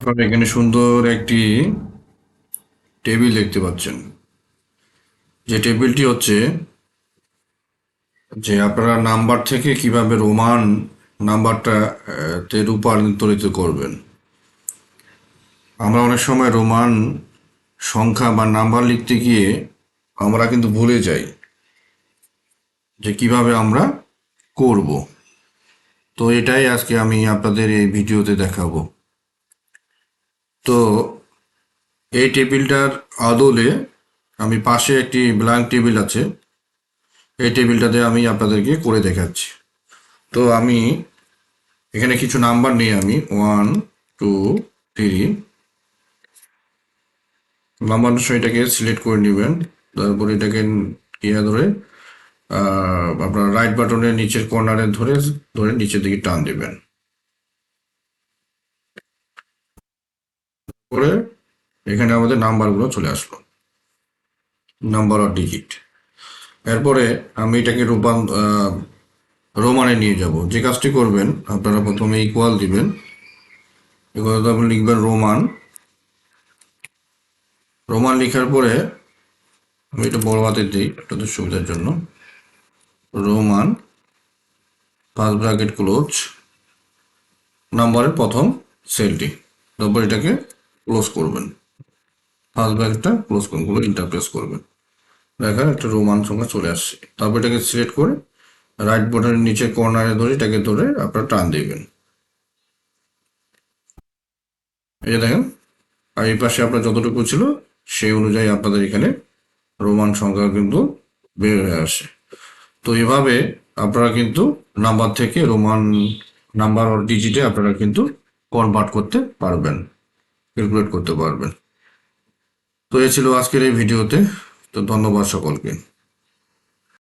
আপনারা এখানে সুন্দর একটি টেবিল দেখতে পাচ্ছেন। যে টেবিলটি হচ্ছে যে আপনারা নাম্বার থেকে কীভাবে রোমান নাম্বারটা তে রূপান্তরিত করবেন। আমরা অনেক সময় রোমান সংখ্যা বা নাম্বার লিখতে গিয়ে আমরা কিন্তু ভুলে যাই যে কীভাবে আমরা করব। তো এটাই আজকে আমি আপনাদের এই ভিডিওতে দেখাবো। তো এই টেবিলটার আদলে আমি পাশে একটি ব্ল্যাঙ্ক টেবিল আছে। এই টেবিলটাতে আমি আপনাদেরকে করে দেখাচ্ছি। তো আমি এখানে কিছু নাম্বার নিয়ে আমি। One, two, three. নাম্বার এটাকে সিলেক্ট করে নেবেন। তারপর এটাকে ইয়ে ধরে আপনার রাইট বাটনের নিচের কর্নারে ধরে ধরে নিচের দিকে টান দেবেন। করে এখানে আমাদের নাম্বারগুলো চলে আসলো। নাম্বার অফ ডিজিট এরপরে আমি এটাকে রূপান রোমানে নিয়ে যাব। যে কাজটি করবেন, আপনারা প্রথমে ইকুয়াল দিবেন। আপনি লিখবেন রোমান। রোমান লেখার পরে আমি এটা বড় হাতে দিই আপনাদের সুবিধার জন্য। রোমান ফার্স্ট ব্র্যাকেট ক্লোজ নাম্বারের প্রথম সেলটি তারপর এটাকে ক্লোজ করবেন। ফার্স্ট ব্র্যাকেটটা ক্লোজ করবেনগুলো ইন্টারপ্রেস করবেন। দেখেন একটা রোমান সংখ্যা চলে আসছে। তারপর এটাকে সিলেক্ট করে রাইট বাটনের নিচে কর্নারে ধরে এটাকে ধরে আপনারা টান দিবেন। এই যে দেখেন, আর এই পাশে আপনার যতটুকু ছিল সেই অনুযায়ী আপনাদের এখানে রোমান সংখ্যা কিন্তু বের হয়ে আসে। তো এভাবে আপনারা কিন্তু নাম্বার থেকে রোমান নাম্বার ডিজিটে আপনারা কিন্তু কনভার্ট করতে পারবেন। ক্যালকুলেট করতে পারবেন। তো এ ছিল আজকের এই ভিডিওতে। তো ধন্যবাদ সকলকে।